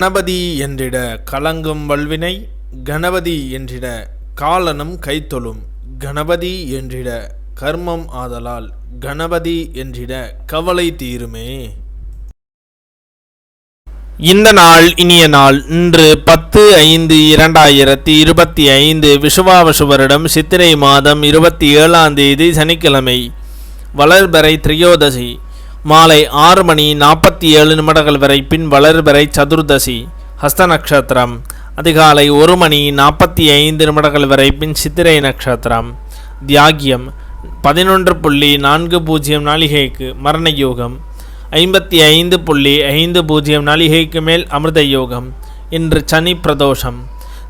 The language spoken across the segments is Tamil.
கணபதி என்றிட கலங்கும் வல்வினை கணபதி என்றிட காலனும் கைத்தொழும் கணபதி என்றிட கர்மம் ஆதலால் கணபதி என்றிட கவலை தீருமே. இந்த நாள் இனிய நாள் இன்று பத்து ஐந்து இரண்டாயிரத்தி இருபத்தி ஐந்து விஷுவாவசு வருடம் சித்திரை மாதம் இருபத்தி ஏழாம் தேதி சனிக்கிழமை வளர்பறை திரியோதசி. மாலை ஆறு மணி நாற்பத்தி ஏழு நிமிடங்கள் வரை பின் வளர்வரை சதுர்தசி ஹஸ்த நட்சத்திரம். அதிகாலை ஒரு மணி நாற்பத்தி ஐந்து நிமிடங்கள் வரை பின் சித்திரை நட்சத்திரம். தியாகியம் பதினொன்று புள்ளி நான்கு பூஜ்ஜியம் நாளிகைக்கு மரண யோகம். ஐம்பத்தி ஐந்து புள்ளி ஐந்து பூஜ்ஜியம் நாளிகைக்கு மேல் அமிர்த யோகம். இன்று சனி பிரதோஷம்.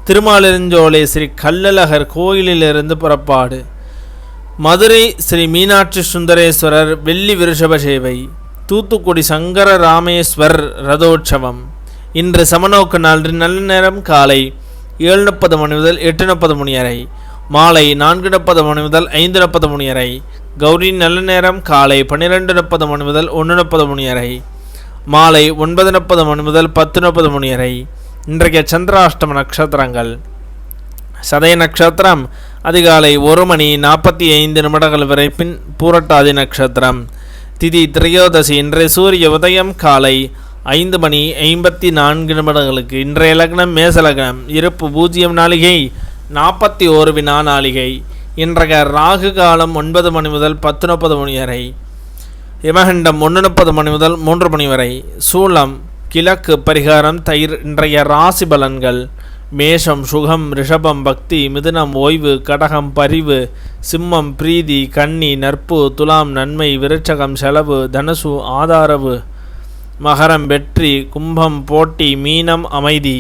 திருமாலிருஞ்சோலை ஸ்ரீ கல்லழகர் கோயிலிலிருந்து புறப்பாடு. மதுரை ஸ்ரீ மீனாட்சி சுந்தரேஸ்வரர் வெள்ளி விருஷப சேவை தூத்துக்குடி சங்கர ராமேஸ்வர் ரதோற்சவம். இன்று சமநோக்கு நாள் நல்ல நேரம் காலை ஏழு முப்பது மணி முதல் எட்டு முப்பது மணி வரை மாலை நான்கு முப்பது மணி முதல் ஐந்து முப்பது மணி வரை கௌரி நல்ல நேரம் காலை பன்னிரெண்டு முப்பது மணி முதல் ஒன்று முப்பது மணி வரை மாலை ஒன்பது முப்பது மணி முதல் பத்து முப்பது மணி வரை. இன்றைய சந்திராஷ்டம நட்சத்திரங்கள். சதய நட்சத்திரம் அதிகாலை ஒரு மணி நாற்பத்தி ஐந்து நிமிடங்கள் வரை பின் பூரட்டாதி நட்சத்திரம். திதி திரையோதசி இன்றைய சூரிய உதயம் காலை ஐந்து மணி ஐம்பத்தி நான்கு நிமிடங்களுக்கு. இன்றைய லக்னம் மேச லக்னம். இருப்பு பூஜ்ஜியம் நாளிகை நாற்பத்தி ஓரு வினா நாளிகை. இன்றைய ராகு காலம் ஒன்பது மணி முதல் பத்து முப்பது மணி வரை. இமகண்டம் ஒன்று முப்பது மணி முதல் மூன்று மணி வரை. சூளம் கிழக்கு பரிகாரம் தயிர் இன்றைய ராசி பலன்கள். மேஷம் சுகம் ரிஷபம் பக்தி மிதுனம் ஓய்வு கடகம் பரிவு சிம்மம் பிரீதி கன்னி நற்பு துலாம் நன்மை விருச்சகம் செலவு தனுசு ஆதாரவு மகரம் வெற்றி கும்பம் போட்டி மீனம் அமைதி.